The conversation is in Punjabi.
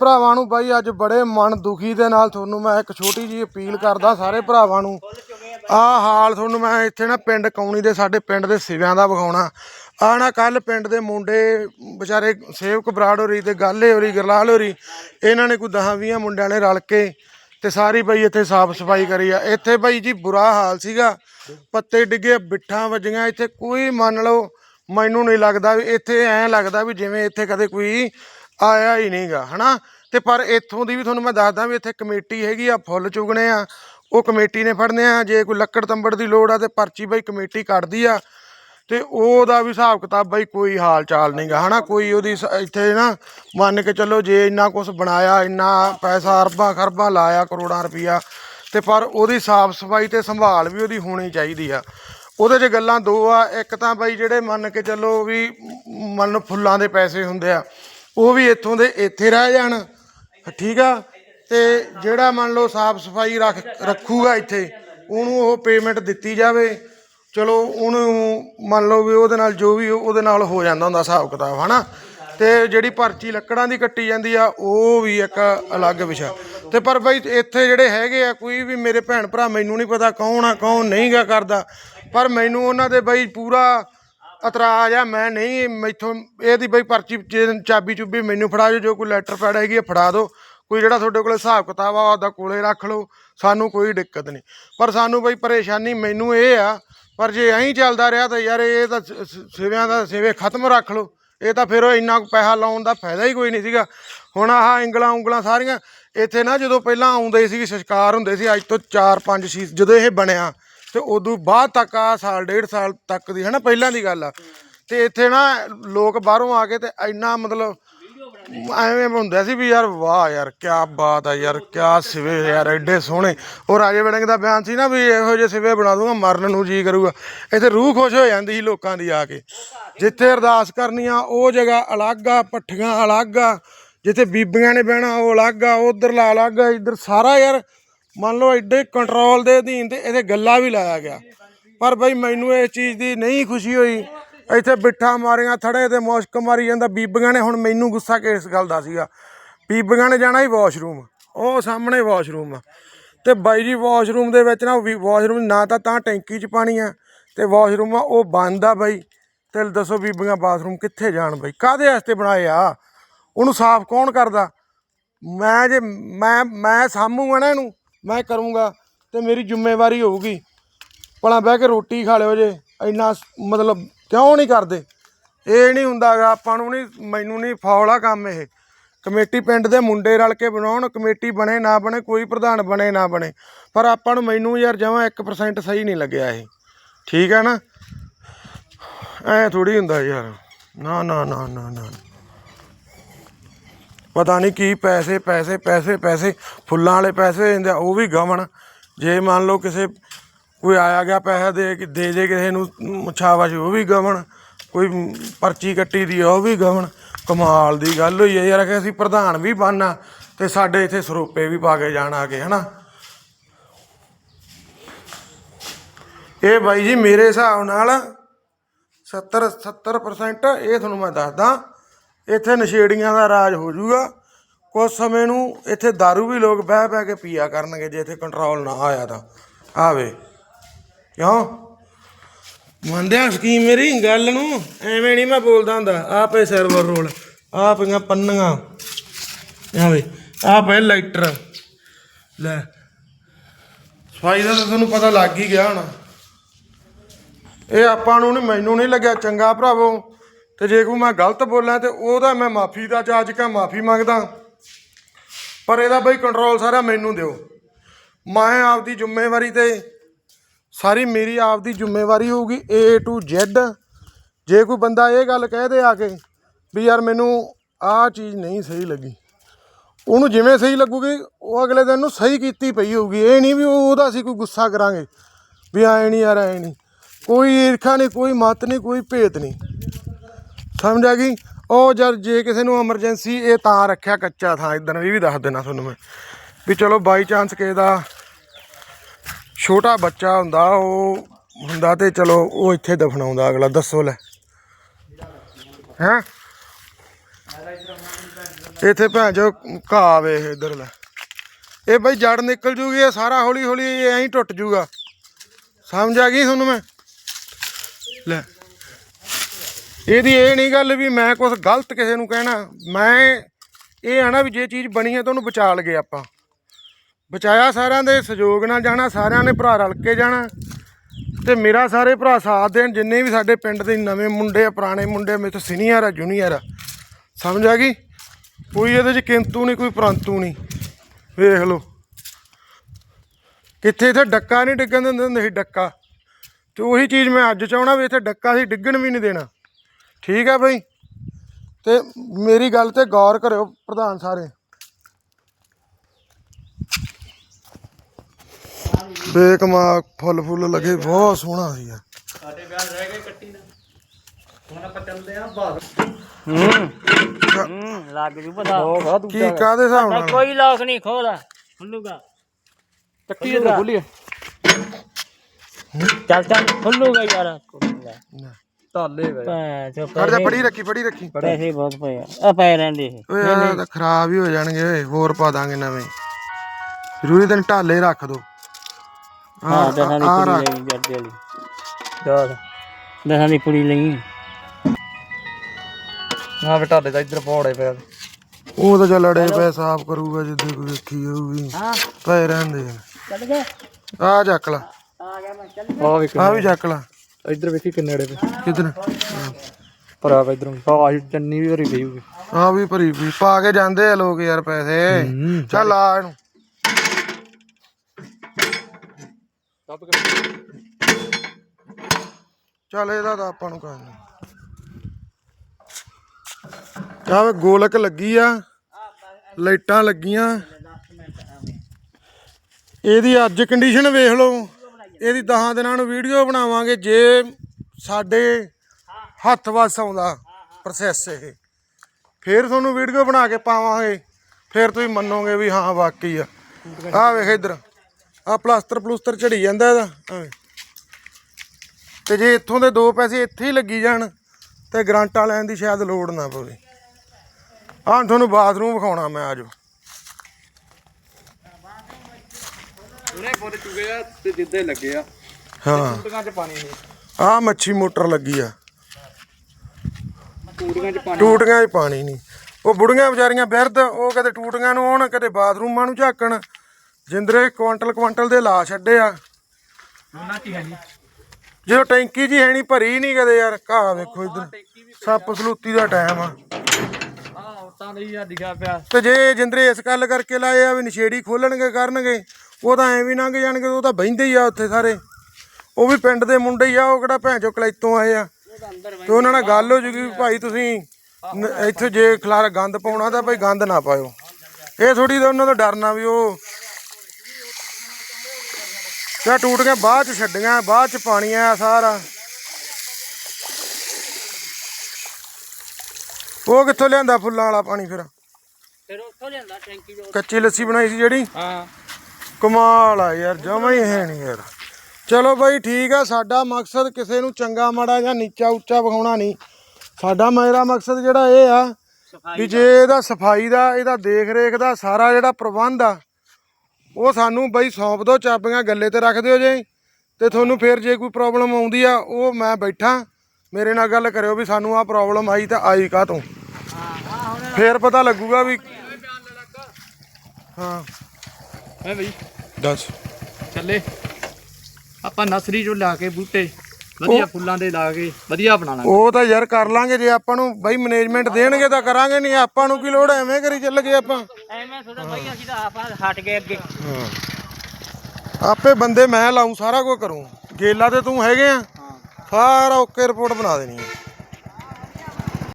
ਭਰਾਵਾਂ ਨੂੰ ਬਾਈ, ਅੱਜ ਬੜੇ ਮਨ ਦੁਖੀ ਦੇ ਨਾਲ ਤੁਹਾਨੂੰ ਮੈਂ ਇੱਕ ਛੋਟੀ ਜੀ ਅਪੀਲ ਕਰਦਾ ਸਾਰੇ ਭਰਾਵਾਂ ਨੂੰ। ਆਹ ਹਾਲ ਤੁਹਾਨੂੰ ਮੈਂ ਇੱਥੇ ਨਾ ਪਿੰਡ ਕੌਣੀ ਦੇ, ਸਾਡੇ ਪਿੰਡ ਦੇ ਸਿਵਿਆਂ ਦਾ ਵਿਖਾਉਣਾ। ਆ ਨਾ ਕੱਲ ਪਿੰਡ ਦੇ ਮੁੰਡੇ ਵਿਚਾਰੇ ਸੇਵਕ ਬਰਾੜ ਹੋਰੀ ਤੇ ਗਾਲੇ ਹੋਰੀ, ਗਰਲਾਲ ਹੋਰੀ, ਇਹਨਾਂ ਨੇ ਕੋਈ 10 20 ਮੁੰਡਿਆਂ ਨੇ ਰਲ ਕੇ ਤੇ ਸਾਰੀ ਬਈ ਇੱਥੇ ਸਾਫ਼ ਸਫ਼ਾਈ ਕਰੀ ਆ। ਇੱਥੇ ਬਈ ਜੀ ਬੁਰਾ ਹਾਲ ਸੀਗਾ, ਪੱਤੇ ਡਿੱਗੇ, ਬਿੱਠਾਂ ਵੱਜੀਆਂ, ਇੱਥੇ ਕੋਈ ਮੰਨ ਲਓ, ਮੈਨੂੰ ਨਹੀਂ ਲੱਗਦਾ ਵੀ, ਇੱਥੇ ਐਂ ਲੱਗਦਾ ਵੀ ਜਿਵੇਂ ਇੱਥੇ ਕਦੇ ਕੋਈ ਆਇਆ ਹੀ ਨਹੀਂਗਾ ਹਨਾ? ਤੇ ਪਰ ਇੱਥੋਂ ਦੀ ਵੀ ਤੁਹਾਨੂੰ ਮੈਂ ਦੱਸਦਾ ਵੀ ਇੱਥੇ ਕਮੇਟੀ ਹੈਗੀ ਆ, ਫੁੱਲ ਚੁਗਣੇ ਆ। ਉਹ ਕਮੇਟੀ ਨੇ ਫੜਨੇ ਆ, ਜੇ ਕੋਈ ਲੱਕੜ ਤੰਬੜ ਦੀ ਲੋੜ ਆ ਤੇ ਪਰਚੀ ਬਾਈ ਕਮੇਟੀ ਕੱਢਦੀ ਆ। ਤੇ ਉਹਦਾ ਵੀ ਹਿਸਾਬ ਕਿਤਾਬ ਬਾਈ ਕੋਈ ਹਾਲ ਚਾਲ ਨਹੀਂਗਾ ਹਨਾ? ਕੋਈ ਉਹਦੀ ਸ- ਇੱਥੇ ਨਾ ਮੰਨ ਕੇ ਚੱਲੋ ਜੇ ਇੰਨਾ ਕੁਝ ਬਣਾਇਆ, ਇੰਨਾ ਪੈਸਾ ਅਰਬਾਂ ਖਰਬਾਂ ਲਾਇਆ ਕਰੋੜਾਂ ਰੁਪਈਆ, ਤੇ ਪਰ ਉਹਦੀ ਸਾਫ਼ ਸਫ਼ਾਈ ਤੇ ਸੰਭਾਲ ਵੀ ਉਹਦੀ ਹੋਣੀ ਚਾਹੀਦੀ ਆ। ਉਹਦੇ 'ਚ ਗੱਲਾਂ ਦੋ ਆ, ਇੱਕ ਤਾਂ ਬਈ ਜਿਹੜੇ ਮੰਨ ਕੇ ਚੱਲੋ ਵੀ ਮ- ਮੰਨ ਲਓ ਫੁੱਲਾਂ ਦੇ ਪੈਸੇ ਹੁੰਦੇ ਆ ਉਹ ਵੀ ਇੱਥੋਂ ਦੇ ਇੱਥੇ ਰਹਿ ਜਾਣ। ਠੀਕ ਆ? ਤੇ ਜਿਹੜਾ ਮੰਨ ਲਓ ਸਾਫ਼ ਸਫ਼ਾਈ ਰੱਖ ਰੱਖੂਗਾ ਇੱਥੇ, ਉਹਨੂੰ ਉਹ ਪੇਮੈਂਟ ਦਿੱਤੀ ਜਾਵੇ। ਚਲੋ, ਉਹਨੂੰ ਮੰਨ ਲਓ ਵੀ ਉਹਦੇ ਨਾਲ ਜੋ ਵੀ ਉਹਦੇ ਨਾਲ ਹੋ ਜਾਂਦਾ ਹੁੰਦਾ ਹਿਸਾਬ ਕਿਤਾਬ, ਹਨਾ? ਤੇ ਜਿਹੜੀ ਪਰਚੀ ਲੱਕੜਾਂ ਦੀ ਕੱਟੀ ਜਾਂਦੀ ਆ, ਉਹ ਵੀ ਇੱਕ ਅਲੱਗ ਵਿਸ਼ਾ। ਤੇ ਪਰ ਬਈ ਇੱਥੇ ਜਿਹੜੇ ਹੈਗੇ ਆ, ਕੋਈ ਵੀ ਮੇਰੇ ਭੈਣ ਭਰਾ, ਮੈਨੂੰ ਨਹੀਂ ਪਤਾ ਕੌਣ ਆ, ਕੌਣ ਨਹੀਂਗਾ ਕਰਦਾ। ਪਰ ਮੈਨੂੰ ਉਹਨਾਂ ਦੇ ਬਈ ਪੂਰਾ ਇਤਰਾਜ਼ ਆ, ਮੈਂ ਨਹੀਂ, ਮੈਥੋਂ ਇਹਦੀ ਬਈ ਪਰਚੀ, ਜੇ ਚਾਬੀ ਚੁੱਬੀ ਮੈਨੂੰ ਫੜਾ ਜੋ ਜੋ ਕੋਈ ਲੈਟਰ ਪੈਡ ਹੈਗੀ ਆ, ਫੜਾ ਦਿਓ। ਕੋਈ ਜਿਹੜਾ ਤੁਹਾਡੇ ਕੋਲ ਹਿਸਾਬ ਕਿਤਾਬ ਆ ਉਹਦਾ ਕੋਲੇ ਰੱਖ ਲਓ, ਸਾਨੂੰ ਕੋਈ ਦਿੱਕਤ ਨਹੀਂ। ਪਰ ਸਾਨੂੰ ਬਈ ਪਰੇਸ਼ਾਨੀ ਮੈਨੂੰ ਇਹ ਆ, ਪਰ ਜੇ ਐਂ ਚੱਲਦਾ ਰਿਹਾ ਤਾਂ ਯਾਰ ਇਹ ਤਾਂ ਸ- ਸਿਵਿਆਂ ਦਾ ਸਿਵੇ ਖਤਮ ਰੱਖ ਲਓ। ਇਹ ਤਾਂ ਫਿਰ ਉਹ ਇੰਨਾ ਕੁ ਪੈਸਾ ਲਾਉਣ ਦਾ ਫਾਇਦਾ ਹੀ ਕੋਈ ਨਹੀਂ ਸੀਗਾ। ਹੁਣ ਆਹ ਇੰਗਲਾਂ ਉਂਗਲਾਂ ਸਾਰੀਆਂ, ਇੱਥੇ ਨਾ ਜਦੋਂ ਪਹਿਲਾਂ ਆਉਂਦੇ ਸੀ ਸੰਸਕਾਰ ਹੁੰਦੇ ਸੀ, ਅੱਜ ਤੋਂ 4-5 ਸੀ ਜਦੋਂ ਇਹ ਬਣਿਆ ਤੇ ਉਦੋਂ ਬਾਅਦ ਤੱਕ ਆ ਸਾਲ, ਡੇਢ ਸਾਲ ਤੱਕ ਦੀ ਹੈ ਨਾ ਪਹਿਲਾਂ ਦੀ ਗੱਲ ਆ। ਤੇ ਇੱਥੇ ਨਾ ਲੋਕ ਬਾਹਰੋਂ ਆ ਕੇ ਤੇ ਇੰਨਾ ਮਤਲਬ ਐਵੇਂ ਹੁੰਦਾ ਸੀ ਵੀ ਯਾਰ ਵਾਹ ਯਾਰ ਕੀ ਬਾਤ ਆ ਯਾਰ ਕੀ ਸਿਵੇ ਯਾਰ, ਐਡੇ ਸੋਹਣੇ। ਉਹ ਰਾਜੇ ਵੜਿੰਗ ਦਾ ਬਿਆਨ ਸੀ ਨਾ ਵੀ ਇਹੋ ਜਿਹੇ ਸਿਵੇ ਬਣਾ ਦੂੰਗਾ ਮਰਨ ਨੂੰ ਜੀ ਕਰੂਗਾ। ਇੱਥੇ ਰੂਹ ਖੁਸ਼ ਹੋ ਜਾਂਦੀ ਸੀ ਲੋਕਾਂ ਦੀ ਆ ਕੇ। ਜਿੱਥੇ ਅਰਦਾਸ ਕਰਨੀ ਆ ਉਹ ਜਗ੍ਹਾ ਅਲੱਗ ਆ, ਪੱਠੀਆਂ ਅਲੱਗ ਆ। ਜਿੱਥੇ ਬੀਬੀਆਂ ਨੇ ਬਹਿਣਾ, ਉਹ ਅਲੱਗ ਆ ਉਧਰਲਾ ਅਲੱਗ ਆ, ਇੱਧਰ ਸਾਰਾ ਯਾਰ ਮੰਨ ਲਓ ਐਡੇ ਕੰਟਰੋਲ ਦੇ ਅਧੀਨ ਤੇ ਇਹਦੇ ਗੱਲਾ ਵੀ ਲਾਇਆ ਗਿਆ। ਪਰ ਬਈ ਮੈਨੂੰ ਇਸ ਚੀਜ਼ ਦੀ ਨਹੀਂ ਖੁਸ਼ੀ ਹੋਈ। ਇੱਥੇ ਬਿੱਠਾ ਮਾਰੀਆਂ, ਥੜੇ ਤੇ ਮੁਸ਼ਕ ਮਾਰੀ ਜਾਂਦਾ। ਬੀਬੀਆਂ ਨੇ ਹੁਣ ਮੈਨੂੰ ਗੁੱਸਾ ਕਿਸ ਗੱਲ ਦਾ ਸੀਗਾ। ਬੀਬੀਆਂ ਨੇ ਜਾਣਾ ਹੀ ਵਾਸ਼ਰੂਮ ਉਹ ਸਾਹਮਣੇ ਵਾਸ਼ਰੂਮ ਆ। ਤੇ ਬਾਈ ਜੀ ਵਾਸ਼ਰੂਮ ਦੇ ਵਿੱਚ ਨਾ ਵਾਸ਼ਰੂਮ ਨਾ ਤਾਂ ਤਾਂ ਟੈਂਕੀ 'ਚ ਪਾਣੀ ਆ। ਤੇ ਵਾਸ਼ਰੂਮ ਆ, ਉਹ ਬੰਦ ਆ ਬਾਈ। ਤੇ ਦੱਸੋ ਬੀਬੀਆਂ ਬਾਥਰੂਮ ਕਿੱਥੇ ਜਾਣ ਬਾਈ? ਕਾਦੇ ਵਾਸਤੇ ਬਣਾਏ ਆ? ਉਹਨੂੰ ਸਾਫ਼ ਕੌਣ ਕਰਦਾ? ਮੈਂ ਜੇ, ਮੈਂ ਮੈਂ ਸਾਂਭੂਗਾ ਨਾ ਇਹਨੂੰ। ਮੈਂ ਕਰੂੰਗਾ ਤੇ ਮੇਰੀ ਜ਼ਿੰਮੇਵਾਰੀ ਹੋਊਗੀ। ਭਲਾ ਬਹਿ ਕੇ ਰੋਟੀ ਖਾ ਲਿਓ ਜੇ। ਇੰਨਾ ਮਤਲਬ ਕਿਉਂ ਨਹੀਂ ਕਰਦੇ? ਇਹ ਨਹੀਂ ਹੁੰਦਾਗਾ, ਆਪਾਂ ਨੂੰ ਨਹੀਂ, ਮੈਨੂੰ ਨਹੀਂ ਫੌਲਾ ਕੰਮ ਇਹ। ਕਮੇਟੀ ਪਿੰਡ ਦੇ ਮੁੰਡੇ ਰਲ ਕੇ ਬਣਾਉਣ, ਕਮੇਟੀ ਬਣੇ ਨਾ ਬਣੇ, ਕੋਈ ਪ੍ਰਧਾਨ ਬਣੇ ਨਾ ਬਣੇ। ਪਰ ਆਪਾਂ ਨੂੰ ਮੈਨੂੰ ਯਾਰ ਜਮਾਂ 1% ਸਹੀ ਨਹੀਂ ਲੱਗਿਆ ਇਹ। ਠੀਕ ਹੈ ਨਾ? ਐ ਥੋੜੀ ਹੁੰਦਾ ਯਾਰ। ਨਾ ਨਾ ਨਾ ਨਾ ਨਾ। ਪਤਾ ਨਹੀਂ ਕੀ ਪੈਸੇ ਪੈਸੇ ਪੈਸੇ ਪੈਸੇ ਫੁੱਲਾਂ ਵਾਲੇ ਪੈਸੇ ਹੁੰਦੇ ਆ ਉਹ ਵੀ ਗਵਣ। ਜੇ ਮੰਨ ਲਓ ਕਿਸੇ ਕੋਈ ਆਇਆ ਗਿਆ ਪੈਸਾ ਦੇ ਕੇ ਦੇ ਜੇ ਕਿਸੇ ਨੂੰ ਮੁਛਾਵਾਸ਼ ਉਹ ਵੀ ਗਵਣ। ਕੋਈ ਪਰਚੀ ਕੱਟੀ ਦੀ ਆ, ਉਹ ਵੀ ਗਵਣ। ਕਮਾਲ ਦੀ ਗੱਲ ਹੋਈ ਹੈ ਯਾਰ ਕਿ ਅਸੀਂ ਪ੍ਰਧਾਨ ਵੀ ਬਣਨਾ ਤੇ ਸਾਡੇ ਇੱਥੇ ਸਰੋਪੇ ਵੀ ਪਾ ਕੇ ਜਾਣ ਆ ਕੇ ਹਨਾ? ਇਹ ਬਾਈ ਜੀ ਮੇਰੇ ਹਿਸਾਬ ਨਾਲ 70 70% ਇਹ ਤੁਹਾਨੂੰ ਮੈਂ ਦੱਸਦਾ। ਇੱਥੇ ਨਸ਼ੇੜੀਆਂ ਦਾ ਰਾਜ ਹੋ ਜਾਊਗਾ ਕੁਝ ਸਮੇਂ ਨੂੰ ਇੱਥੇ दारू ਵੀ ਲੋਕ ਬਹਿ ਬਹਿ ਕੇ ਪੀਆ ਕਰਨਗੇ ਜੇ ਇੱਥੇ ਕੰਟਰੋਲ ਨਾ ਆਇਆ ਤਾਂ। ਆਵੇ। ਕਿਉਂ? ਮੰਨਦੇ ਆ ਸਕੀਮ ਮੇਰੀ, ਗੱਲ ਨੂੰ ਐਵੇਂ ਨਹੀਂ ਮੈਂ ਬੋਲਦਾ ਹੁੰਦਾ। ਆ ਪਏ ਸਰਵਰ ਰੋਲ ਆ ਪਈਆਂ ਪੰਨੀਆਂ। ਆਵੇ ਆ ਪਏ ਲਾਈਟਰ ਲੈ, ਸਫ਼ਾਈ ਦਾ ਤਾਂ ਤੁਹਾਨੂੰ ਪਤਾ ਲੱਗ ਹੀ ਗਿਆ ਹੋਣਾ। ਇਹ ਆਪਾਂ ਨੂੰ ਨਹੀਂ ਮੈਨੂੰ ਨਹੀਂ ਲੱਗਿਆ, ਚੰਗਾ ਭਰਾਵੋ। ਤੇ ਜੇ ਕੋਈ ਮੈਂ ਗਲਤ ਬੋਲਾਂ ਤੇ ਉਹਦਾ ਮੈਂ ਮਾਫੀ ਦਾ ਚਾਰਜ ਕਾ ਮਾਫੀ ਮੰਗਦਾ। ਪਰ ਇਹਦਾ ਬਈ ਕੰਟਰੋਲ ਸਾਰਾ ਮੈਨੂੰ ਦਿਓ। ਮੈਂ ਆਪਦੀ ਜ਼ਿੰਮੇਵਾਰੀ ਤੇ ਸਾਰੀ ਮੇਰੀ ਆਪਦੀ ਜ਼ਿੰਮੇਵਾਰੀ ਹੋਊਗੀ A to Z ਜੇ ਕੋਈ ਬੰਦਾ ਇਹ ਗੱਲ ਕਹਿ ਦੇ ਆ ਕੇ ਵੀ ਯਾਰ ਮੈਨੂੰ ਆਹ ਚੀਜ਼ ਨਹੀਂ ਸਹੀ ਲੱਗੀ। ਉਹਨੂੰ ਜਿਵੇਂ ਸਹੀ ਲੱਗੂਗੀ, ਉਹ ਅਗਲੇ ਦਿਨ ਨੂੰ ਸਹੀ ਕੀਤੀ ਪਈ ਹੋਊਗੀ। ਇਹ ਨਹੀਂ ਵੀ ਉਹ- ਉਹਦਾ ਅਸੀਂ ਕੋਈ ਗੁੱਸਾ ਕਰਾਂਗੇ ਵੀ ਐ ਨਹੀਂ ਯਾਰ, ਐ ਨਹੀਂ। ਕੋਈ ਈਰਖਾ ਨਹੀਂ, ਕੋਈ ਮਤ ਨਹੀਂ, ਕੋਈ ਭੇਤ ਨਹੀਂ। ਸਮਝ ਆ ਗਈ? ਉਹ ਜਦ ਜੇ ਕਿਸੇ ਨੂੰ ਐਮਰਜੈਂਸੀ ਇਹ ਤਾਂ ਰੱਖਿਆ ਕੱਚਾ ਥਾਂ ਇਦਾਂ ਵੀ ਵੀ ਦੱਸ ਦੇਣਾ ਤੁਹਾਨੂੰ ਮੈਂ। ਵੀ ਚਲੋ ਬਾਈ ਚਾਂਸ ਕਿਸੇ ਦਾ ਛੋਟਾ ਬੱਚਾ ਹੁੰਦਾ, ਉਹ ਹੁੰਦਾ ਤੇ ਚਲੋ ਉਹ ਇੱਥੇ ਦਫਨਾਉਂਦਾ ਅਗਲਾ, ਦੱਸੋ ਲੈ। ਹੈਂ? ਇੱਥੇ ਭੈਣ ਜੋ ਘਾਹ ਵੇ ਇਧਰ ਲੈ। ਇਹ ਬਈ ਜੜ ਨਿਕਲ ਜੂਗੀ, ਇਹ ਸਾਰਾ ਹੌਲੀ ਹੌਲੀ ਐਂ ਹੀ ਟੁੱਟ ਜੂਗਾ। ਸਮਝ ਆ ਗਈ ਤੁਹਾਨੂੰ ਮੈਂ? ਲੈ। ਇਹਦੀ ਇਹ ਨਹੀਂ ਗੱਲ ਵੀ ਮੈਂ ਕੁਝ ਗਲਤ ਕਿਸੇ ਨੂੰ ਕਹਿਣਾ। ਮੈਂ ਇਹ ਆ ਨਾ ਵੀ ਜੇ ਚੀਜ਼ ਬਣੀ ਹੈ ਤਾਂ ਉਹਨੂੰ ਬਚਾ ਲਗੇ ਆਪਾਂ। ਬਚਾਇਆ ਸਾਰਿਆਂ ਦੇ, ਸਹਿਯੋਗ ਨਾਲ ਜਾਣਾ, ਸਾਰਿਆਂ ਨੇ ਭਰਾ ਰਲ ਕੇ ਜਾਣਾ। ਤੇ ਮੇਰਾ ਸਾਰੇ ਭਰਾ ਸਾਥ ਦੇਣ, ਜਿੰਨੇ ਵੀ ਸਾਡੇ ਪਿੰਡ ਦੇ ਨਵੇਂ ਮੁੰਡੇ ਆ, ਪੁਰਾਣੇ ਮੁੰਡੇ ਮੇਰੇ ਤੋਂ ਸੀਨੀਅਰ ਆ, ਜੂਨੀਅਰ ਆ। ਸਮਝ ਆ ਗਈ? ਕੋਈ ਇਹਦੇ 'ਚ ਕਿੰਤੂ ਨਹੀਂ, ਕੋਈ ਪਰੰਤੂ ਨਹੀਂ। ਵੇਖ ਲਓ। ਕਿੱਥੇ ਇੱਥੇ ਡੱਕਾ ਨਹੀਂ ਡਿੱਗਣ ਦਿੰਦੇ ਹੁੰਦੇ ਸੀ, ਡੱਕਾ। ਤੇ ਉਹੀ ਚੀਜ਼ ਮੈਂ ਅੱਜ ਚਾਹਣਾ ਵੀ ਇੱਥੇ ਡੱਕਾ ਸੀ ਡਿੱਗਣ ਵੀ ਨਹੀਂ ਦੇਣਾ। ਠੀਕ ਆ ਬਈ। ਤੇ ਮੇਰੀ ਗੱਲ ਤੇ ਗੌਰ ਕਰਿਓ ਪ੍ਰਧਾਨ ਸਾਰੇ। ਬੇਕਮਾਲ ਫੁੱਲ ਫੁੱਲ ਲੱਗੇ ਬਹੁਤ ਸੋਹਣਾ ਸੀ ਸਾਡੇ ਵਿਆਹ ਰਹਿ ਗਏ ਕੱਟੀ ਨਾ ਹੁਣ ਆਪਾਂ ਚੱਲਦੇ ਆਂ ਬਾਹਰ। ਹੂੰ। ਲੱਗ ਜੂ ਪਤਾ। ਕੀ ਕਾਦੇ ਹਿਸਾਬ ਨਾਲ? ਕੋਈ ਲੋਕ ਨਹੀਂ ਖੋਲਾ ਖੁੱਲੂਗਾ। ਚੱਕੀ ਇਧਰ ਖੋਲੀਏ। ਚੱਲ ਚੱਲ ਖੁੱਲੂਗਾ ਯਾਰ। ਖੁੱਲੂਗਾ। ਢਾਲੇ ਗਏ ਭੈਣ ਚੋ ਕਰ ਜਾ ਫੜੀ ਰੱਖੀ ਫੜੀ ਰੱਖੀ। ਪੈਸੇ ਬਹੁਤ ਪਏ ਆ। ਆ ਪਏ ਰਹਿੰਦੇ ਇਹ। ਓਏ ਆ ਤਾਂ ਖਰਾਬ ਹੀ ਹੋ ਜਾਣਗੇ ਓਏ। ਹੋਰ ਪਾ ਦਾਂਗੇ ਨਵੇਂ। ਜ਼ਰੂਰੀ ਤੈਨੂੰ ਢਾਲੇ ਰੱਖ ਦੋ। ਹਾਂ ਦਸਾਂ ਦੀ ਕੁੜੀ ਲਈ ਜਰਦੇ ਵਾਲੀ। ਦਸ ਦਸਾਂ ਦੀ ਕੁੜੀ ਲਈ। ਹਾਂ ਵੇ ਢਾਲੇ ਦਾ ਇੱਧਰ ਪੌੜੇ ਪਿਆ ਉਹ ਤਾਂ ਚੱਲ ਅੜੇ ਪੈ ਸਾਫ਼ ਕਰੂਗਾ ਜਿੱਦੇ ਕੋਈ ਵੇਖੀ ਜਾਊਗੀ। ਹਾਂ। ਪਏ ਰਹਿੰਦੇ ਆ। ਚੱਲ ਗਏ। ਆ ਚੱਕ ਲਾ। ਆ ਗਿਆ ਮੈਂ ਚੱਲ ਆ ਵੇ ਆ ਵੀ ਚੱਕ ਲਾ। ਇੱਧਰ ਵੇਖੀ ਕਿੰਨੇ ੜੇ ਪਏ। ਕਿਧਰ? ਭਰਾ ਵਾ ਇਧਰੋਂ ਆ ਚੰਨੀ ਵੀ ਹਰੀ ਪਈ ਹੋਊਗੀ। ਆ ਵੀ ਭਰੀ ਵੀ ਪਾ ਕੇ ਜਾਂਦੇ ਆ ਲੋਕ ਯਾਰ ਪੈਸੇ। ਚੱਲ ਆ ਇਹਨੂੰ। ਸਭ ਚੱਲ ਇਹਦਾ ਤਾਂ ਆਪਾਂ ਨੂੰ ਕਰਨਾ ਆਹ ਵੇ ਗੋਲਕ ਲੱਗੀ ਆ ਲਾਈਟਾਂ ਲੱਗੀਆਂ। ਇਹਦੀ ਅੱਜ ਕੰਡੀਸ਼ਨ ਵੇਖ ਲਓ। ਇਹਦੀ 10 ਦਿਨਾਂ ਨੂੰ ਵੀਡੀਓ ਬਣਾਵਾਂਗੇ ਜੇ ਸਾਡੇ ਹੱਥ ਵੱਸ ਆਉਂਦਾ ਪ੍ਰੋਸੈਸ ਇਹ। ਫਿਰ ਤੁਹਾਨੂੰ ਵੀਡੀਓ ਬਣਾ ਕੇ ਪਾਵਾਂਗੇ। ਫਿਰ ਤੁਸੀਂ ਮੰਨੋਗੇ ਵੀ ਹਾਂ, ਵਾਕਈ ਆ। ਆਹ ਵੇਖ ਇੱਧਰ। ਆ ਪਲਾਸਟਰ ਪਲੂਸਟਰ ਝੜੀ ਜਾਂਦਾ ਇਹਦਾ। ਆਹ ਵੇਖ। ਤੇ ਜੇ ਇੱਥੋਂ ਦੇ ਦੋ ਪੈਸੇ ਇੱਥੇ ਹੀ ਲੱਗੀ ਜਾਣ, ਤੇ ਗਰੰਟਾਂ ਲੈਣ ਦੀ ਸ਼ਾਇਦ ਲੋੜ ਨਾ ਪਵੇ। ਹਾਂ ਤੁਹਾਨੂੰ ਬਾਥਰੂਮ ਵਿਖਾਉਣਾ ਮੈਂ ਆਜੋ ਉਹਨੇ ਫੁੱਲ ਚੁਗੇ ਆ ਤੇ ਜਿੱਦੇ ਲੱਗੇ ਆ। ਹਾਂ। ਟੂਟੀਆਂ 'ਚ ਪਾਣੀ ਨਹੀਂ। ਆਹ ਮੱਛੀ ਮੋਟਰ ਲੱਗੀ ਆ। ਟੂਟੀਆਂ 'ਚ ਪਾਣੀ ਟੂਟੀਆਂ 'ਚ ਪਾਣੀ ਨਹੀਂ। ਉਹ ਬੁੜੀਆਂ ਵਿਚਾਰੀਆਂ ਬਿਰਧ ਉਹ ਕਦੇ ਟੂਟੀਆਂ ਨੂੰ ਆਉਣ ਕਦੇ ਬਾਥਰੂਮਾਂ ਨੂੰ ਝਾਕਣ। ਜਿੰਦਰੇ ਕੁਆਂਟਲ ਕੁਆਂਟਲ ਦੇ ਲਾ ਛੱਡੇ ਆ। ਉਹਨਾਂ 'ਚ ਹੀ ਹੈ ਨਹੀਂ ਜਦੋਂ ਟੈਂਕੀ ਜੀ ਹੈ ਨਹੀਂ ਭਰੀ ਨਹੀਂ ਕਦੇ ਯਾਰ। ਘਾਹ ਵੇਖੋ ਇਧਰ। ਸੱਪ ਸਲੂਤੀ ਦਾ ਟਾਈਮ ਆ। ਆ ਔਰਤਾਂ ਲਈ ਆ ਦਿਖਿਆ ਪਿਆ। ਤੇ ਜੇ ਜਿੰਦਰੇ ਇਸ ਗੱਲ ਕਰਕੇ ਲਾਏ ਆ ਵੀ ਨਸ਼ੇੜੀ ਖੋਲਣਗੇ ਕਰਨਗੇ ਉਹ ਤਾਂ ਐਵੇਂ ਲੰਘ ਜਾਣਗੇ ਉਹ ਤਾਂ ਬਹਿੰਦੇ ਹੀ ਆ ਉੱਥੇ ਸਾਰੇ। ਉਹ ਵੀ ਪਿੰਡ ਦੇ ਮੁੰਡੇ ਹੀ ਆ ਉਹ ਕਿਹੜਾ ਭੈਣ ਚੋ ਕਲੈਤੋਂ ਆਏ ਆ। ਤੇ ਉਹਨਾਂ ਨਾਲ ਗੱਲ ਹੋ ਜੂਗੀ ਵੀ ਭਾਈ ਤੁਸੀਂ ਨ- ਇੱਥੇ ਜੇ ਖਲਾਰ ਗੰਦ ਪਾਉਣਾ ਤਾਂ ਭਾਈ ਗੰਦ ਨਾ ਪਾਇਓ। ਇਹ ਥੋੜੀ ਤਾਂ ਉਹਨਾਂ ਤੋਂ ਡਰਨਾ ਵੀ ਉਹ ਕਿਆ ਟੂਟ ਕੇ ਬਾਅਦ ਚ ਛੱਡੀਆਂ ਬਾਅਦ ਚ ਪਾਣੀ ਆਇਆ ਸਾਰਾ। ਉਹ ਕਿੱਥੋਂ ਲਿਆਂਦਾ ਫੁੱਲਾਂ ਵਾਲਾ ਪਾਣੀ ਫਿਰ? ਫਿਰ ਉੱਥੋਂ ਲਿਆਂਦਾ ਟੈਂਕੀ ਜੋ ਕੱਚੀ ਲੱਸੀ ਬਣਾਈ ਸੀ ਜਿਹੜੀ? ਹਾਂ। ਕਮਾਲ ਆ ਯਾਰ ਜਮਾ ਹੀ ਹੈ ਨਹੀਂ ਯਾਰ। ਚਲੋ ਬਾਈ ਠੀਕ ਆ ਸਾਡਾ ਮਕਸਦ ਕਿਸੇ ਨੂੰ ਚੰਗਾ ਮਾੜਾ ਜਾਂ ਨੀਚਾ ਉੱਚਾ ਵਿਖਾਉਣਾ ਨਹੀਂ। ਸਾਡਾ ਮੇਰਾ ਮਕਸਦ ਜਿਹੜਾ ਇਹ ਆ ਵੀ ਜੇ ਇਹਦਾ ਸਫ਼ਾਈ ਦਾ ਇਹਦਾ ਦੇਖ ਰੇਖ ਦਾ ਸਾਰਾ ਜਿਹੜਾ ਪ੍ਰਬੰਧ ਆ ਉਹ ਸਾਨੂੰ ਬਾਈ ਸੌਂਪ ਦਿਓ ਚਾਬੀਆਂ ਗੱਲੇ ਤੇ ਰੱਖ ਦਿਓ ਜੇ। ਤੇ ਤੁਹਾਨੂੰ ਫਿਰ ਜੇ ਕੋਈ ਪ੍ਰੋਬਲਮ ਆਉਂਦੀ ਆ ਉਹ ਮੈਂ ਬੈਠਾ। ਮੇਰੇ ਨਾਲ ਗੱਲ ਕਰਿਓ ਵੀ ਸਾਨੂੰ ਆ ਪ੍ਰੋਬਲਮ ਆਈ ਤਾਂ ਆਈ ਕਾਹ ਤੋਂ ਫਿਰ ਪਤਾ ਲੱਗੂਗਾ ਵੀ ਹਾਂ। ਹੈ ਬਈ? ਦੱਸ। ਚੱਲੇ। ਆਪਾਂ ਨਰਸਰੀ ਚੋਂ ਲਾ ਕੇ ਬੂਟੇ ਵਧੀਆ ਫੁੱਲਾਂ ਦੇ ਲਾ ਕੇ ਵਧੀਆ ਬਣਾ ਲਾਂਗੇ। ਉਹ ਤਾਂ ਯਾਰ ਕਰ ਲਾਂਗੇ ਜੇ ਆਪਾਂ ਨੂੰ ਬਾਈ ਮੈਨੇਜਮੈਂਟ ਦੇਣਗੇ ਤਾਂ ਕਰਾਂਗੇ ਨਹੀਂ ਆਪਾਂ ਨੂੰ ਕੀ ਲੋੜ ਐਵੇਂ ਕਰੀ ਚੱਲ ਗਏ ਆਪਾਂ। ਐਵੇਂ ਥੋੜਾ ਬਈ ਅਸੀਂ ਤਾਂ ਆਪਾਂ ਹਟ ਗਏ ਅੱਗੇ। ਆਪੇ ਬੰਦੇ ਮੈਂ ਲਾਉਂ ਸਾਰਾ ਕੁਝ ਕਰੂੰ। ਗੇਲਾ ਤੇ ਤੂੰ ਹੈਗੇ ਆ। ਸਾਰਾ ਓਕੇ ਰਿਪੋਰਟ ਬਣਾ ਦੇਣੀ ਹੈ